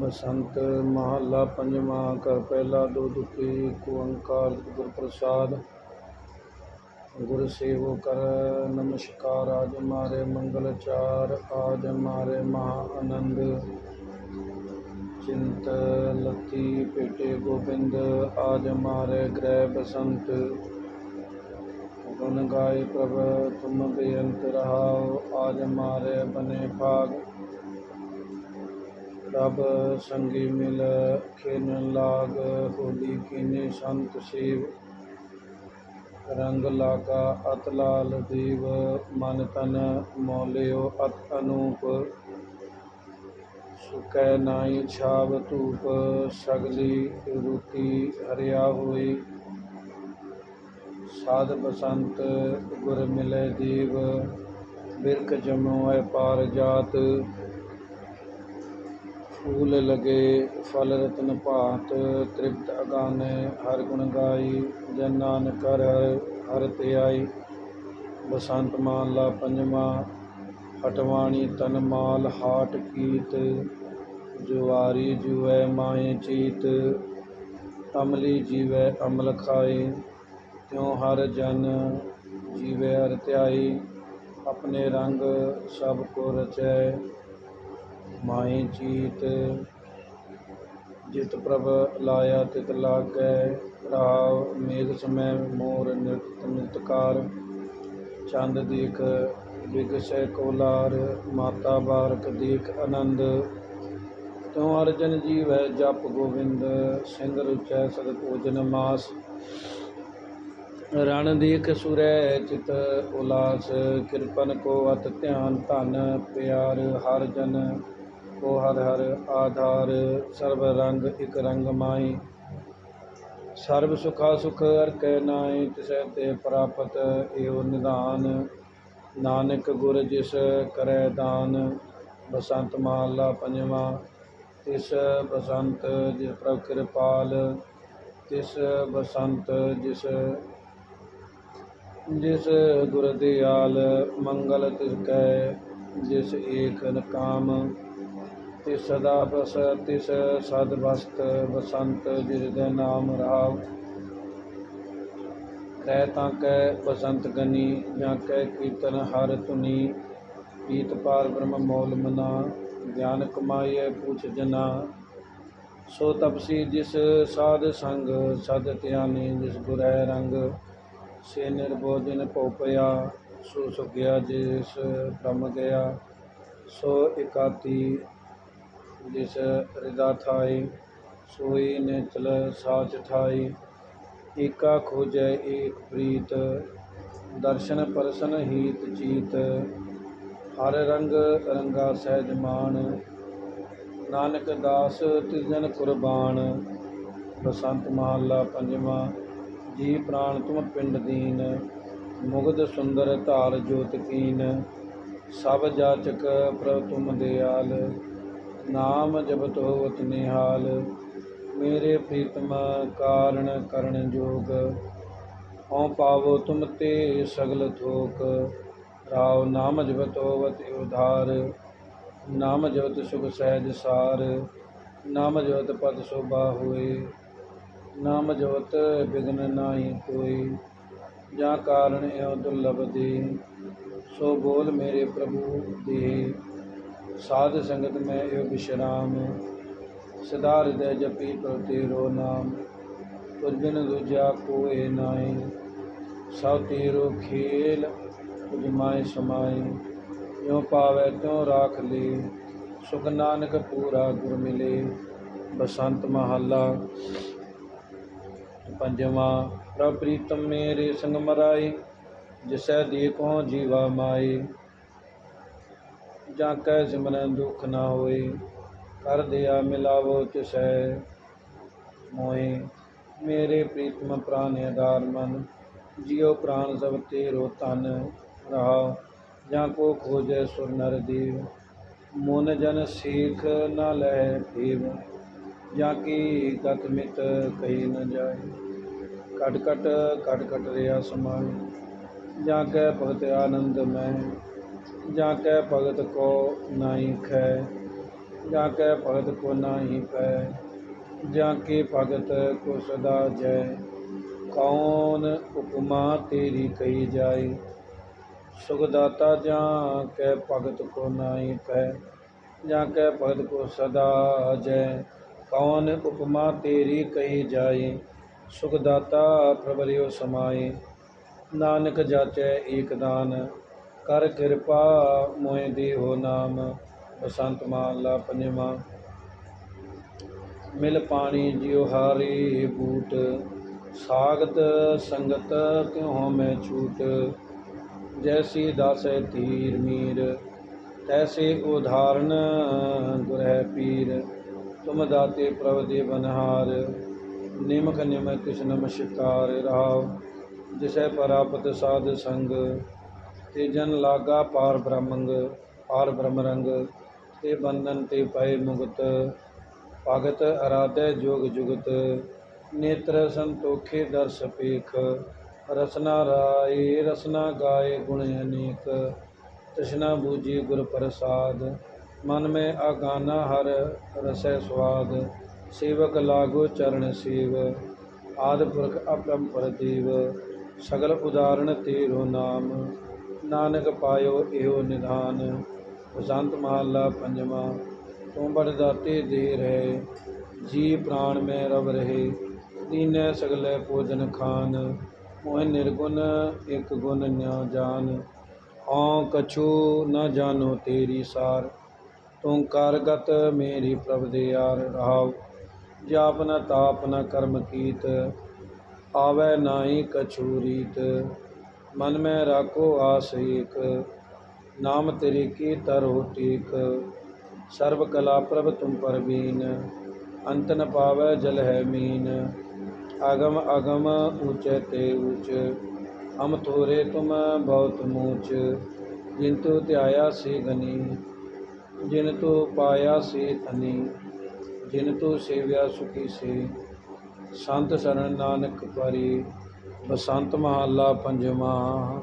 ਬਸੰਤ ਮਹੱਲਾ ਪੰਜਵਾਂ ਕਰ ਪਹਿਲਾ ਦੋ ਦੁਖੀ ਏਕ ਓੰਕਾਰ ਗੁਰ ਪ੍ਰਸਾਦ ਗੁਰ ਸੇਵੋ ਕਰ, ਨਮਸਕਾਰ ਆਜ ਮਾਰੇ ਮੰਗਲ ਚਾਰ, ਆਜ ਮਾਰੇ ਮਹਾ ਆਨੰਦ। ਚਿੰਤ ਲਤੀ ਪੇਟੇ ਗੋਬਿੰਦ, ਆਜ ਮਾਰੇ ਗ੍ਰਹਿ ਬਸੰਤ। ਗੁਣ ਗਾਏ ਪ੍ਰਭ, ਤੁਮ ਬੇਅੰਤ ਰਹਾਓ ਆਜ ਮਾਰੇ ਬਨੇ ਭਾਗ। ਪ੍ਰਭ ਸੰਗੀ ਮਿਲ ਖੇਨ ਲਾਗ ਹੋਲੀ ਕੀਨੇ ਸੰਤ ਸੇਵ। ਰੰਗ ਲਾਗਾ ਅਤ ਲਾਲ ਦੀਵ, ਮਨ ਤਨ ਮੌਲਿਓ ਅਤ ਅਨੂਪ। ਸੁਕੈ ਨਾਈ ਛਾਵ ਧੂਪ, ਸਗਲੀ ਰੂਤੀ ਹਰਿਆ ਹੋਈ। ਸਾਧ ਬਸੰਤ ਗੁਰ ਮਿਲੇ ਦੀਵ ਬਿਰਖ ਜਮੋ ਹੈ ਪਾਰ ਜਾਤ। ਫੂਲ ਲਗੇ, ਫਲ ਰਤਨ ਭਾਤ, ਤ੍ਰਿਪਤ ਅਗਾਨੇ, ਹਰ ਗੁਣ ਗਾਈ, ਜਨ ਨਾਨਕ ਹਰ ਹਰ ਤੇ ਆਈ। ਬਸੰਤ ਮਾਲਾ ਪੰਜਵਾ ਹਟਵਾਣੀ ਤਨ ਮਾਲ ਹਾਟ ਕੀਤ ਜੁਵਾਰੀ ਜੁਐ ਮਾਏ ਚੀਤ, ਅਮਲੀ ਜੀਵੈ ਅਮਲ ਖਾਏ ਤਿਉ ਹਰ ਜਨ ਜੀਵੈ ਹਰ ਧਿਆਈ ਆਪਣੇ ਰੰਗ ਸਭ ਕੋ ਰਚੈ। ਮਾਏ ਜੀਤ ਜਿਤ ਪ੍ਰਭ ਲਾਇਆ ਤਿਤ ਲਾਗੈ, ਰਾਵ ਮੇਘ ਸਮੈ ਮੋਰ ਨਿਰਤ ਨਿਤਕਾਰ ਚੰਦ ਦੇਖ ਬਿਗਸੈ ਕੋਲਾਰ, ਮਾਤਾ ਬਾਰਕ ਦੇਖ ਆਨੰਦ। ਤਿਉ ਅਰਜਨ ਜੀਵੈ ਜਪ ਗੋਬਿੰਦ ਸਿੰਘ ਰੁਚੈ ਸਦ ਭੋਜਨ ਮਾਸ। ਰਣ ਦੇਖ ਸੁਰੈ ਚਿਤ ਉਲਾਸ, ਕਿਰਪਨ ਕੋ ਅਤ ਧਿਆਨ ਧਨ ਪਿਆਰ ਹਰ ਜਨ। ਕੋ ਹਰ ਹਰ ਆਧਾਰ, ਸਰਬ ਰੰਗ ਇਕ ਰੰਗ ਮਾਈ। ਸਰਬ ਸੁਖਾ ਸੁਖ ਅਰ ਕੈ ਨਾਈ ਤਿਸੈ ਤੇ ਪ੍ਰਾਪਤ ਏਉ ਨਿਧਾਨ। ਨਾਨਕ ਗੁਰ ਜਿਸ ਕਰੈ ਦਾਨ, ਬਸੰਤ ਮਹਲਾ ਪੰਜਵਾ। ਤਿਸ ਬਸੰਤ ਜਿਸ ਪ੍ਰਭ ਕਿਰਪਾਲ, ਤਿਸ ਬਸੰਤ ਜਿਸ ਜਿਸ ਗੁਰ ਦਿਆਲ, ਮੰਗਲ ਤਿਸ ਕੈ, ਜਿਸ ਏਕ ਨਕਾਮ। ਤਿਸ ਸਦਾ ਬਸ ਤਿਸ ਸਦ ਬਸਤ ਬਸੰਤ ਜਿਸ ਦੇ ਨਾਮ ਰਾਵ। ਕਹਿ ਤਾਂ ਕੈ ਬਸੰਤ ਗਨੀ, ਜਾਂ ਕਹਿ ਕੀਰਤਨ ਹਰ ਤੁਨੀ ਪੀਤ ਪਾਰ ਬ੍ਰਹਮ ਮੌਲ ਮਨਾ, ਗਿਆਨ ਕਮਾਈਐ ਪੁੱਛ ਜਨਾ। ਸੋ ਤਪਸੀ ਜਿਸ ਸਾਧ ਸੰਗ, ਸਦ ਧਿਆਨੀ ਜਿਸ ਗੁਰੈ ਰੰਗ। ਸੇ ਨਿਰਬੋਧਨ ਭਉ ਪਿਆ, ਸੋ ਸੁਗਿਆ ਜਿਸ ਬ੍ਰਹਮ ਗਿਆ। ਸੋ ਇਕਾਤੀ ਜਿਸ ਹਿਰਦਾ ਥਾਈ, ਸੋਈ ਨਿਚਲ ਸਾਚ ਠਾਈ। ਏਕਾ ਖੋਜੈ ਏਕ ਪ੍ਰੀਤ, ਦਰਸ਼ਨ ਪਰਸਨ ਹੀਤ ਚੀਤ। ਹਰ ਰੰਗ ਰੰਗਾ ਸਹਿਜ ਮਾਨ ਨਾਨਕ ਦਾਸ ਤਿਜਨ ਕੁਰਬਾਨ। ਬਸੰਤ ਮਹੱਲਾ ਪੰਜਵਾਂ, ਜੀ ਪ੍ਰਾਨ ਤੁਮ ਪਿੰਡ ਦੀਨ। ਮੁਗਧ ਸੁੰਦਰ ਧਾਰ ਜੋਤ ਕੀਨ। ਸਭ ਜਾਚਕ ਪ੍ਰਭ ਤੁਮ ਦਿਆਲ। ਨਾਮ ਜਪਤ ਹੋਵਤ ਨਿਹਾਲ, ਮੇਰੇ ਪ੍ਰੀਤਮ ਕਾਰਣ ਕਰਨ ਜੋਗ। ਹਉ ਪਾਵੋ ਤੁਮ ਤੇ ਸਗਲ ਥੋਕ। ਰਾਵ ਨਾਮ ਜਪਤ ਹੋਵਤ ਉਧਾਰ। ਨਾਮ ਜਪਤ ਸੁਖ ਸਹਿਜ ਸਾਰ। ਨਾਮ ਜਪਤ ਪਦ ਸੋਭਾ ਹੋਏ। ਨਾਮ ਜਪਤ ਬਿਗਨ ਨਾਹੀ ਕੋਈ ਜਾਂ ਕਾਰਣ ਇਉ ਦੁਰਲਭ ਦੇ ਸੋ ਬੋਲ ਮੇਰੇ ਪ੍ਰਭੂ ਦੇ। ਸਾਧ ਸੰਗਤ ਮੈਂ ਇਹ ਵਿਸ਼ਰਾਮ ਸਦਾ ਹਿਰਦੈ ਜਪੀ ਪ੍ਰਭ ਤੇਰੋ ਨਾਮ ਤੁਝ ਬਿਨ ਦੂਜਾ ਕੋਏ ਨਾਹੀ। ਸਭ ਤੇਰੋ ਖੇਲ ਤੁਝ ਮਾਇ ਸਮਾਈ ਜਿਉ ਪਾਵੈ ਤਿਉ ਰਾਖ ਲੇ, ਸੁਖ ਨਾਨਕ ਪੂਰਾ ਗੁਰ ਮਿਲੇ। ਬਸੰਤ ਮਹੱਲਾ, ਪੰਜਵਾਂ, ਪ੍ਰਭ ਪ੍ਰੀਤਮ ਮੇਰੇ ਸੰਗ ਮਰਾਈ ਜਿਸੈ ਦੇਖੋ ਜੀਵਾ ਮਾਈ ਜਾਂ ਕੈ ਸਿਮਰਨ ਦੁਖ ਨਾ ਹੋਏ, ਕਰ ਦਿਆ ਮਿਲਾਵੋ ਤਿਸੈ ਮੋਏ। ਮੇਰੇ ਪ੍ਰੀਤਮ ਪ੍ਰਾਨ ਆਧਾਰ ਮਨ, ਜਿਉ ਪ੍ਰਾਨ ਸਭ ਤੇ ਰੋ ਤਨ ਰਹਾ, ਜਾਂ ਕੋ ਖੋਜੈ ਸੁਰ ਨਰ ਦੇਵ। ਮਨ ਜਨ ਸੇਖ ਨਾ ਲੈ ਭੇਵ ਜਾਂ ਕੀ ਗਤ ਮਿਤ ਕਹੀ ਨ ਜਾਏ। ਕਟ ਕਟ ਕਟ ਕਟ ਰਿਆ ਸਮਾਏ, ਜਾਂ ਕੈ ਭਗਤ ਆਨੰਦ ਮੈਂ ਜਾਂ ਕੈ ਭਗਤ ਕੋ ਨਾਹੀ ਖੈ ਜਾਂ ਕੈ ਭਗਤ ਕੋ ਨਾਹੀ ਪੈ ਜਾਂ ਕੇ ਭਗਤ ਕੋ ਸਦਾ ਜੈ, ਕੌਣ ਉਪਮਾ ਤੇਰੀ ਕਹੀ ਜਾਏ? ਸੁਖਦਾਤਾ ਜਾਂ ਕੈ ਭਗਤ ਕੋ ਨਾਹੀ ਪੈ ਜਾਂ ਕੈ ਭਗਤ ਕੋ ਸਦਾ ਜੈ, ਕੌਣ ਉਪਮਾ ਤੇਰੀ ਕਹੀ ਜਾਏ? ਸੁਖਦਾਤਾ ਪ੍ਰਭਰਿਓ ਸਮਾਏ, ਨਾਨਕ ਜਾਚੈ ਏਕ ਦਾਨ ਕਰ ਕਿਰਪਾ ਮੋਹਿ ਦੇਹੋ ਨਾਮ, ਬਸੰਤ ਮਾਲਾ ਪੰਜਵਾ। ਮਿਲ ਪਾਣੀ ਜਿਉ ਹਾਰੀ ਬੂਟ, ਸਾਗਤ ਸੰਗਤ ਤਿਉ ਮੈਂ ਛੂਟ। ਜੈਸੀ ਦਾਸੈ ਧੀਰ ਮੀਰ, ਤੈਸੇ ਉਧਾਰਨ ਗੁਰਹਿ ਪੀਰ। ਤੁਮ ਦਾਤੇ ਪ੍ਰਭ ਦੇ ਬਨਹਾਰ, ਨਿਮਕ ਨਿਮ ਕਿਸ ਨਮਸਕਾਰ ਰਾਵ। ਜਿਸੈ ਪਰਾਪਤ ਸਾਧ ਸੰਗ ਤੇ ਜਨ ਲਾਗਾ ਪਾਰ ਬ੍ਰਹਮੰਗ, ਪਾਰ ਬ੍ਰਹਮ ਰੰਗ ਤੇ ਬੰਧਨ ਤੇ ਪਏ ਮੁਕਤ, ਭਗਤ ਅਰਾਧੈ ਜੋਗ ਜੁਗਤ, ਨੇਤਰ ਸੰਤੋਖੇ ਦਰਸ ਪੇਖ, ਰਸਨਾ ਰਾਏ, ਰਸਨਾ ਗਾਏ ਗੁਣ ਅਨੇਕ, ਤ੍ਰਿਸ਼ਨਾ ਬੂਜੀ ਗੁਰ ਪ੍ਰਸਾਦ, ਮਨ ਮੈਂ ਆਗਾਨਾ ਹਰ ਰਸੈ ਸਵਾਦ, ਸੇਵਕ ਲਾਗੋ ਚਰਨ ਸੇਵ, ਆਦ ਪੁਰਖ ਅਪਰੰਪਰ ਦੇਵ, ਸਗਲ ਉਦਾਹਰਣ ਤੇਰੋ ਨਾਮ। ਨਾਨਕ ਪਾਇਓ ਇਹੋ ਨਿਧਾਨ, ਬਸੰਤ ਮਹੱਲਾ ਪੰਜਵਾਂ ਤੂੰ ਬੜ ਦਾਤੇ ਦੇ ਰਹੇ, ਜੀ ਪ੍ਰਾਣ ਮੈਂ ਰਵ ਰਹੇ, ਦੀਨੈ ਸਗਲੇ ਭੋਜਨ ਖਾਨ, ਮੋਹਿ ਨਿਰਗੁਣ ਇਕ ਗੁਣ ਨਿਆ ਜਾਨ ਹਉ ਕਛੂ ਨ ਜਾਣੋ ਤੇਰੀ ਸਾਰ, ਤੂੰ ਕਰਗਤ ਮੇਰੀ ਪ੍ਰਭ ਦੇ ਯਾਰ ਰਹਾਉ, ਜਾਪ ਨ ਤਾਪ ਨ ਕਰਮ ਕੀਤ, ਆਵੈ ਨਾਹੀ ਕਛੂ ਰੀਤ ਮਨ ਮੈਂ ਰਾਖੋ ਆਸ ਏਕ, ਨਾਮ ਤੇਰੇ ਕੀ ਤਰੋ ਟੇਕ। ਸਰਬ ਕਲਾ ਪ੍ਰਭ ਤੁਮ ਪਰਬੀਨ ਅੰਤ ਨ ਪਾਵੈ ਜਲ ਹੈ ਮੀਨ। ਅਗਮ ਅਗਮ ਊਚੈ ਤੇ ਊਚ, ਹਮ ਥੋਰੇ ਤੁਮ ਬਹੁਤ ਮੂਚ। ਜਿਨ ਤੂ ਧਿਆਇਆ ਸੀ ਗਨੀ, ਜਿਨ ਤੂ ਪਾਇਆ ਸੀ ਧਨੀ। ਜਿਨ ਤੂ ਸੇਵਿਆ ਸੁਖੀ ਸੇ, ਸੰਤ ਸਰਣ ਨਾਨਕ ਪਰੀ। ਬਸੰਤ ਮਹੱਲਾ ਪੰਜਵਾਂ।